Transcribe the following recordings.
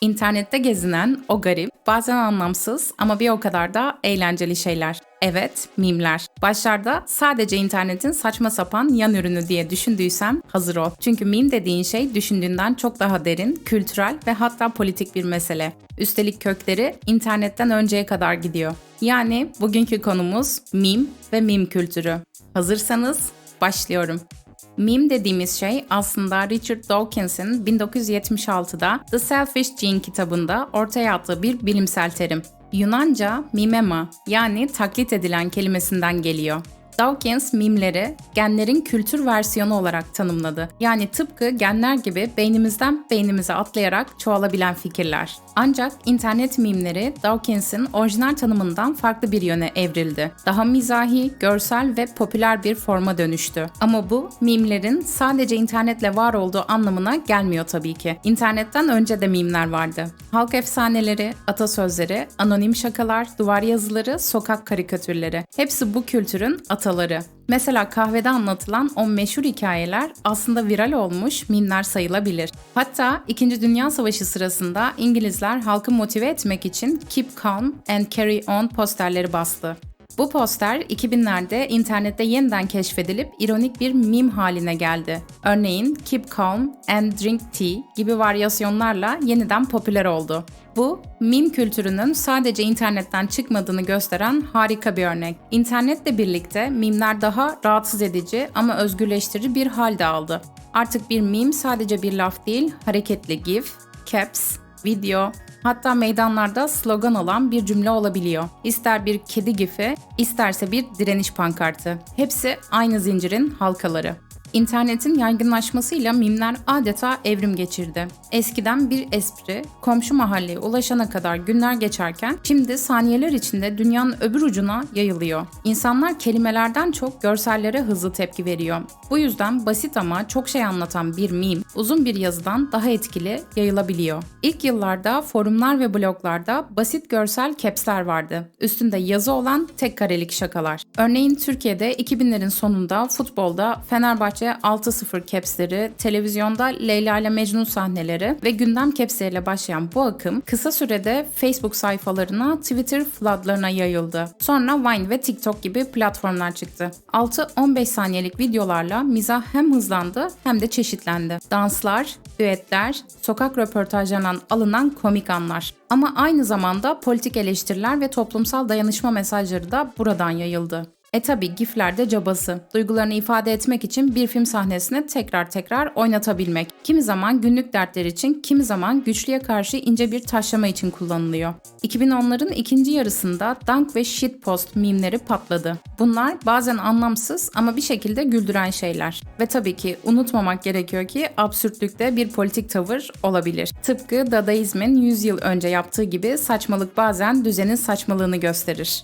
İnternette gezinen o garip, bazen anlamsız ama bir o kadar da eğlenceli şeyler. Evet, mimler. Başlarda sadece internetin saçma sapan yan ürünü diye düşündüysem hazır ol. Çünkü mim dediğin şey düşündüğünden çok daha derin, kültürel ve hatta politik bir mesele. Üstelik kökleri internetten önceye kadar gidiyor. Yani bugünkü konumuz mim ve mim kültürü. Hazırsanız başlıyorum. Meme dediğimiz şey aslında Richard Dawkins'in 1976'da The Selfish Gene kitabında ortaya attığı bir bilimsel terim. Yunanca mimema yani taklit edilen kelimesinden geliyor. Dawkins mimleri genlerin kültür versiyonu olarak tanımladı. Yani tıpkı genler gibi beynimizden beynimize atlayarak çoğalabilen fikirler. Ancak internet mimleri Dawkins'in orijinal tanımından farklı bir yöne evrildi. Daha mizahi, görsel ve popüler bir forma dönüştü. Ama bu mimlerin sadece internetle var olduğu anlamına gelmiyor tabii ki. İnternetten önce de mimler vardı. Halk efsaneleri, atasözleri, anonim şakalar, duvar yazıları, sokak karikatürleri. Hepsi bu kültürün ataları. Mesela kahvede anlatılan o meşhur hikayeler aslında viral olmuş mimler sayılabilir. Hatta 2. Dünya Savaşı sırasında İngilizler halkı motive etmek için Keep Calm and Carry On posterleri bastı. Bu poster 2000'lerde internette yeniden keşfedilip ironik bir meme haline geldi. Örneğin Keep Calm and Drink Tea gibi varyasyonlarla yeniden popüler oldu. Bu, meme kültürünün sadece internetten çıkmadığını gösteren harika bir örnek. İnternetle birlikte mimler daha rahatsız edici ama özgürleştirici bir halde aldı. Artık bir meme sadece bir laf değil, hareketli gif, caps, video, hatta meydanlarda slogan olan bir cümle olabiliyor. İster bir kedi gifi, isterse bir direniş pankartı. Hepsi aynı zincirin halkaları. İnternetin yaygınlaşmasıyla mimler adeta evrim geçirdi. Eskiden bir espri komşu mahalleye ulaşana kadar günler geçerken şimdi saniyeler içinde dünyanın öbür ucuna yayılıyor. İnsanlar kelimelerden çok görsellere hızlı tepki veriyor. Bu yüzden basit ama çok şey anlatan bir mim uzun bir yazıdan daha etkili yayılabiliyor. İlk yıllarda forumlar ve bloglarda basit görsel capsler vardı. Üstünde yazı olan tek karelik şakalar. Örneğin Türkiye'de 2000'lerin sonunda futbolda Fenerbahçe Fenerbahçe 6-0 capsleri, televizyonda Leyla ile Mecnun sahneleri ve gündem capsleriyle başlayan bu akım kısa sürede Facebook sayfalarına, Twitter floodlarına yayıldı. Sonra Vine ve TikTok gibi platformlar çıktı. 6-15 saniyelik videolarla mizah hem hızlandı hem de çeşitlendi. Danslar, düetler, sokak röportajlarından alınan komik anlar. Ama aynı zamanda politik eleştiriler ve toplumsal dayanışma mesajları da buradan yayıldı. E tabi gifler de cabası. Duygularını ifade etmek için bir film sahnesini tekrar tekrar oynatabilmek. Kimi zaman günlük dertler için, kimi zaman güçlüye karşı ince bir taşlama için kullanılıyor. 2010'ların ikinci yarısında dunk ve shitpost mimleri patladı. Bunlar bazen anlamsız ama bir şekilde güldüren şeyler. Ve tabii ki unutmamak gerekiyor ki absürtlükte bir politik tavır olabilir. Tıpkı Dadaizmin 100 yıl önce yaptığı gibi saçmalık bazen düzenin saçmalığını gösterir.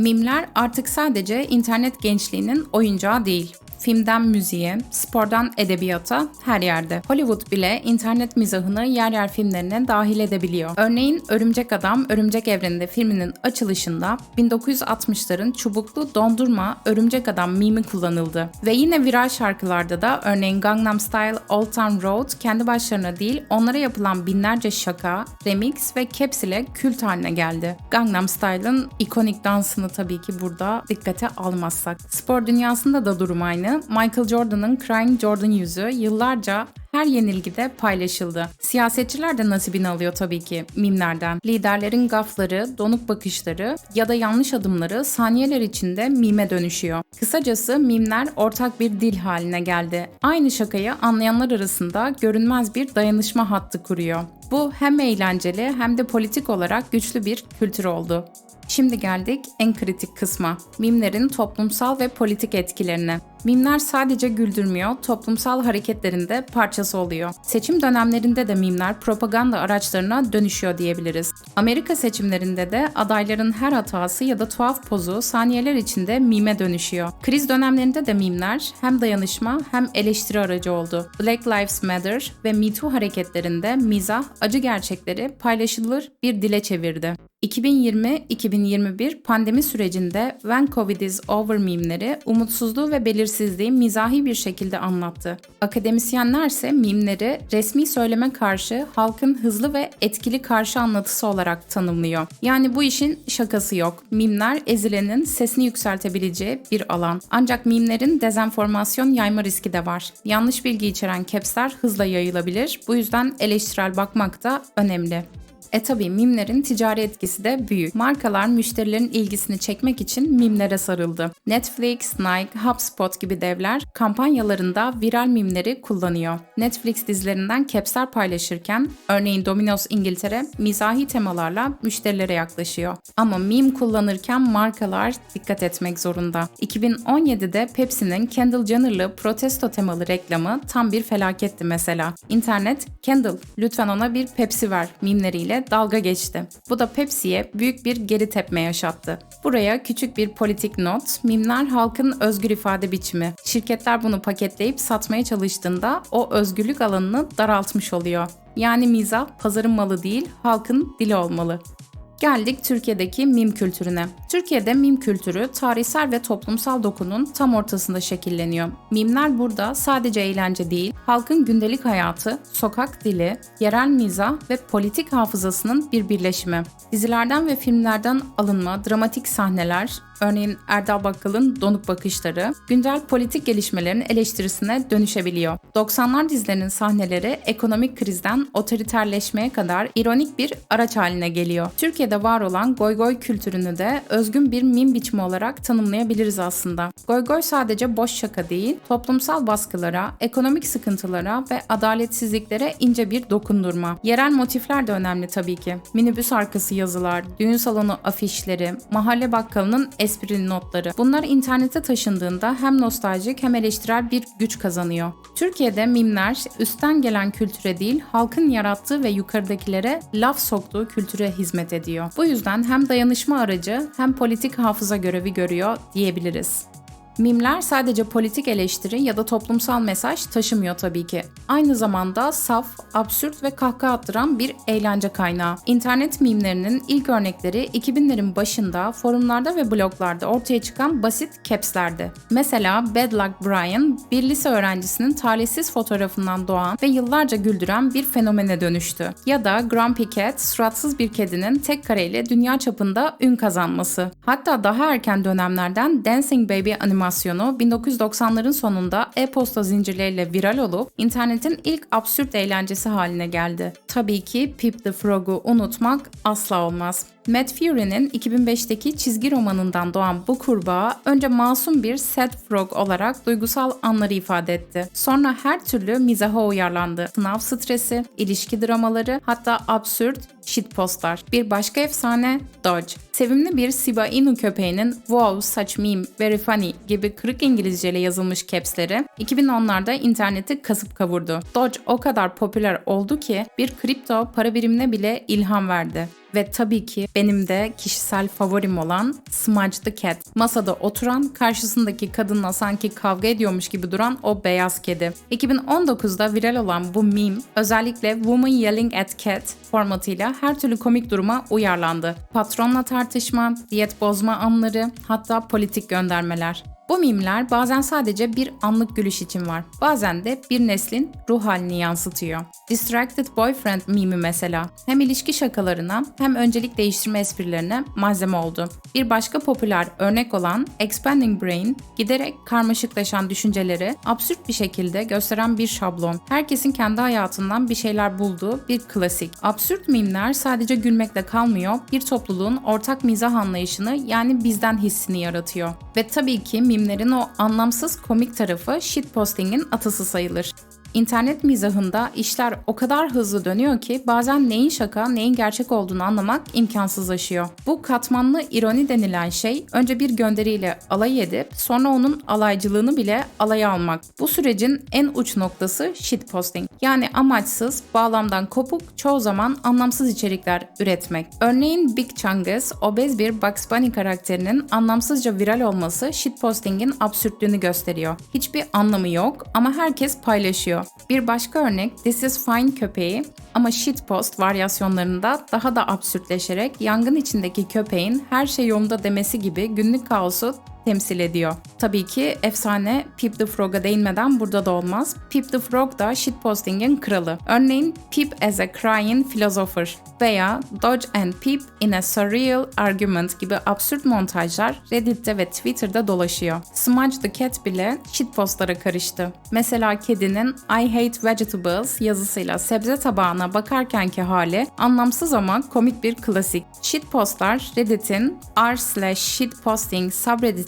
Mimler artık sadece internet gençliğinin oyuncağı değil. Filmden müziğe, spordan edebiyata her yerde. Hollywood bile internet mizahını yer yer filmlerine dahil edebiliyor. Örneğin Örümcek Adam, Örümcek Evreni'nde filminin açılışında 1960'ların çubuklu dondurma Örümcek Adam mimi kullanıldı. Ve yine viral şarkılarda da örneğin Gangnam Style, Old Town Road kendi başlarına değil onlara yapılan binlerce şaka, remix ve caps ile kült haline geldi. Gangnam Style'ın ikonik dansını tabii ki burada dikkate almazsak. Spor dünyasında da durum aynı aynı Michael Jordan'ın Crying Jordan yüzü yıllarca her yenilgide paylaşıldı. Siyasetçiler de nasibini alıyor tabii ki mimlerden. Liderlerin gafları, donuk bakışları ya da yanlış adımları saniyeler içinde mime dönüşüyor. Kısacası mimler ortak bir dil haline geldi. Aynı şakayı anlayanlar arasında görünmez bir dayanışma hattı kuruyor. Bu hem eğlenceli hem de politik olarak güçlü bir kültür oldu. Şimdi geldik en kritik kısma. Mimlerin toplumsal ve politik etkilerine. Mimler sadece güldürmüyor, toplumsal hareketlerin de parçası oluyor. Seçim dönemlerinde de mimler propaganda araçlarına dönüşüyor diyebiliriz. Amerika seçimlerinde de adayların her hatası ya da tuhaf pozu saniyeler içinde mime dönüşüyor. Kriz dönemlerinde de mimler hem dayanışma hem eleştiri aracı oldu. Black Lives Matter ve Me Too hareketlerinde mizah, acı gerçekleri paylaşılır bir dile çevirdi. 2020-2021 pandemi sürecinde When Covid is Over mimleri umutsuzluğu ve belirsizliği mizahi bir şekilde anlattı. Akademisyenlerse mimleri resmi söyleme karşı halkın hızlı ve etkili karşı anlatısı olarak tanımlıyor. Yani bu işin şakası yok. Mimler ezilenin sesini yükseltebileceği bir alan. Ancak mimlerin dezenformasyon yayma riski de var. Yanlış bilgi içeren capsler hızla yayılabilir. Bu yüzden eleştirel bakmak da önemli. E tabi mimlerin ticari etkisi de büyük. Markalar müşterilerin ilgisini çekmek için mimlere sarıldı. Netflix, Nike, HubSpot gibi devler kampanyalarında viral mimleri kullanıyor. Netflix dizilerinden capsler paylaşırken örneğin Domino's İngiltere mizahi temalarla müşterilere yaklaşıyor. Ama mim kullanırken markalar dikkat etmek zorunda. 2017'de Pepsi'nin Kendall Jenner'lı protesto temalı reklamı tam bir felaketti mesela. İnternet, Kendall lütfen ona bir Pepsi ver mimleriyle dalga geçti. Bu da Pepsi'ye büyük bir geri tepme yaşattı. Buraya küçük bir politik not, mimler halkın özgür ifade biçimi. Şirketler bunu paketleyip satmaya çalıştığında o özgürlük alanını daraltmış oluyor. Yani mizah pazarın malı değil, halkın dili olmalı. Geldik Türkiye'deki mim kültürüne. Türkiye'de mim kültürü tarihsel ve toplumsal dokunun tam ortasında şekilleniyor. Mimler burada sadece eğlence değil, halkın gündelik hayatı, sokak dili, yerel mizah ve politik hafızasının bir birleşimi. Dizilerden ve filmlerden alınma dramatik sahneler, örneğin Erdal Bakkal'ın donuk bakışları, güncel politik gelişmelerin eleştirisine dönüşebiliyor. 90'lar dizilerinin sahneleri ekonomik krizden otoriterleşmeye kadar ironik bir araç haline geliyor. Türkiye'de var olan goy goy kültürünü de özgün bir mim biçimi olarak tanımlayabiliriz aslında. Goy goy sadece boş şaka değil, toplumsal baskılara, ekonomik sıkıntılara ve adaletsizliklere ince bir dokundurma. Yerel motifler de önemli tabii ki. Minibüs arkası yazılar, düğün salonu afişleri, mahalle bakkalının esprili notları. Bunlar internete taşındığında hem nostaljik hem eleştirel bir güç kazanıyor. Türkiye'de mimler üstten gelen kültüre değil, halkın yarattığı ve yukarıdakilere laf soktuğu kültüre hizmet ediyor. Bu yüzden hem dayanışma aracı hem politik hafıza görevi görüyor diyebiliriz. Mimler sadece politik eleştiri ya da toplumsal mesaj taşımıyor tabii ki. Aynı zamanda saf, absürt ve kahkaha attıran bir eğlence kaynağı. İnternet mimlerinin ilk örnekleri 2000'lerin başında forumlarda ve bloglarda ortaya çıkan basit capslerdi. Mesela Bad Luck Brian, bir lise öğrencisinin talihsiz fotoğrafından doğan ve yıllarca güldüren bir fenomene dönüştü. Ya da Grumpy Cat, suratsız bir kedinin tek kareyle dünya çapında ün kazanması. Hatta daha erken dönemlerden Dancing Baby animasyonu animasyonu 1990'ların sonunda e-posta zincirleriyle viral olup internetin ilk absürt eğlencesi haline geldi. Tabii ki Pip the Frog'u unutmak asla olmaz. Matt Fury'nin 2005'teki çizgi romanından doğan bu kurbağa önce masum bir sad frog olarak duygusal anları ifade etti. Sonra her türlü mizaha uyarlandı. Sınav stresi, ilişki dramaları, hatta absürt shitpostlar. Bir başka efsane Dodge. Sevimli bir Shiba Inu köpeğinin wow, such meme, very funny gibi kırık İngilizce ile yazılmış capsleri 2010'larda interneti kasıp kavurdu. Dodge o kadar popüler oldu ki bir kripto para birimine bile ilham verdi. Ve tabii ki benim de kişisel favorim olan Smudge the Cat. Masada oturan, karşısındaki kadınla sanki kavga ediyormuş gibi duran o beyaz kedi. 2019'da viral olan bu meme özellikle Woman Yelling at Cat formatıyla her türlü komik duruma uyarlandı. Patronla tartışma, diyet bozma anları, hatta politik göndermeler. Bu mimler bazen sadece bir anlık gülüş için var. Bazen de bir neslin ruh halini yansıtıyor. Distracted Boyfriend mimi mesela hem ilişki şakalarına hem öncelik değiştirme esprilerine malzeme oldu. Bir başka popüler örnek olan Expanding Brain giderek karmaşıklaşan düşünceleri absürt bir şekilde gösteren bir şablon. Herkesin kendi hayatından bir şeyler bulduğu bir klasik. Absürt mimler sadece gülmekle kalmıyor, bir topluluğun ortak mizah anlayışını yani bizden hissini yaratıyor. Ve tabii ki mim filmlerin o anlamsız komik tarafı shitposting'in atası sayılır. İnternet mizahında işler o kadar hızlı dönüyor ki bazen neyin şaka neyin gerçek olduğunu anlamak imkansızlaşıyor. Bu katmanlı ironi denilen şey önce bir gönderiyle alay edip sonra onun alaycılığını bile alaya almak. Bu sürecin en uç noktası shitposting. Yani amaçsız, bağlamdan kopuk, çoğu zaman anlamsız içerikler üretmek. Örneğin Big Chungus, obez bir Bugs Bunny karakterinin anlamsızca viral olması shitposting'in absürtlüğünü gösteriyor. Hiçbir anlamı yok ama herkes paylaşıyor oluyor. Bir başka örnek This is Fine köpeği ama shitpost varyasyonlarında daha da absürtleşerek yangın içindeki köpeğin her şey yolunda demesi gibi günlük kaosu temsil ediyor. Tabii ki efsane Pip the Frog'a değinmeden burada da olmaz. Pip the Frog da shitposting'in kralı. Örneğin Pip as a crying philosopher veya Dodge and Pip in a surreal argument gibi absürt montajlar Reddit'te ve Twitter'da dolaşıyor. Smudge the Cat bile shitpostlara karıştı. Mesela kedinin I hate vegetables yazısıyla sebze tabağına bakarkenki hali anlamsız ama komik bir klasik. Shitpostlar Reddit'in r slash shitposting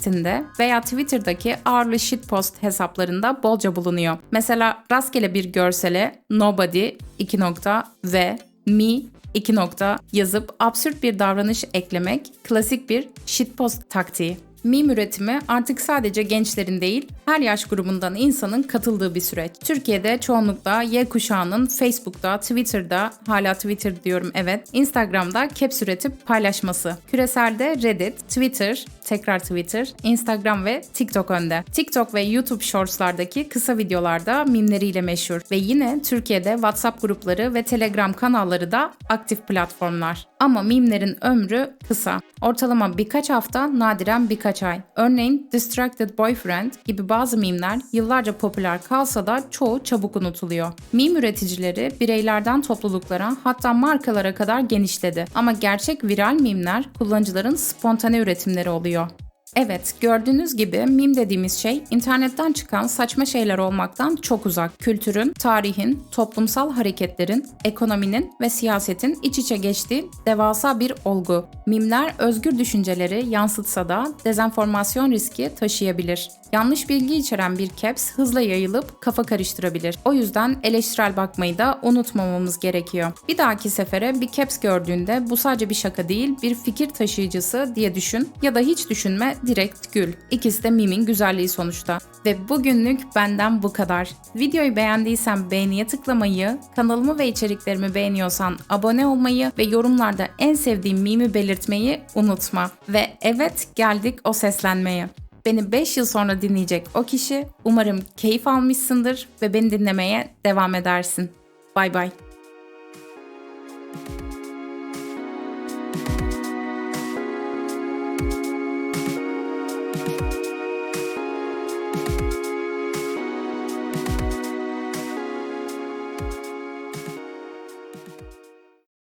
subredditinde veya Twitter'daki r'lı shitpost hesaplarında bolca bulunuyor. Mesela rastgele bir görsele nobody 2 nokta ve me 2 nokta yazıp absürt bir davranış eklemek klasik bir shitpost taktiği. Meme üretimi artık sadece gençlerin değil, her yaş grubundan insanın katıldığı bir süreç. Türkiye'de çoğunlukla Y kuşağının Facebook'ta, Twitter'da, hala Twitter diyorum evet, Instagram'da caps üretip paylaşması. Küreselde Reddit, Twitter, tekrar Twitter, Instagram ve TikTok önde. TikTok ve YouTube Shorts'lardaki kısa videolarda mimleriyle meşhur ve yine Türkiye'de WhatsApp grupları ve Telegram kanalları da aktif platformlar. Ama mimlerin ömrü kısa. Ortalama birkaç hafta, nadiren birkaç ay. Örneğin Distracted Boyfriend gibi bazı mimler yıllarca popüler kalsa da çoğu çabuk unutuluyor. Mim üreticileri bireylerden topluluklara hatta markalara kadar genişledi. Ama gerçek viral mimler kullanıcıların spontane üretimleri oluyor. Evet, gördüğünüz gibi mim dediğimiz şey internetten çıkan saçma şeyler olmaktan çok uzak. Kültürün, tarihin, toplumsal hareketlerin, ekonominin ve siyasetin iç içe geçtiği devasa bir olgu. Mimler özgür düşünceleri yansıtsa da dezenformasyon riski taşıyabilir. Yanlış bilgi içeren bir caps hızla yayılıp kafa karıştırabilir. O yüzden eleştirel bakmayı da unutmamamız gerekiyor. Bir dahaki sefere bir caps gördüğünde bu sadece bir şaka değil, bir fikir taşıyıcısı diye düşün ya da hiç düşünme, direkt gül. İkisi de mimin güzelliği sonuçta. Ve bugünlük benden bu kadar. Videoyu beğendiysen beğeniye tıklamayı, kanalımı ve içeriklerimi beğeniyorsan abone olmayı ve yorumlarda en sevdiğin mimi belirtmeyi unutma. Ve evet geldik o seslenmeye. Beni 5 yıl sonra dinleyecek o kişi umarım keyif almışsındır ve beni dinlemeye devam edersin. Bay bay.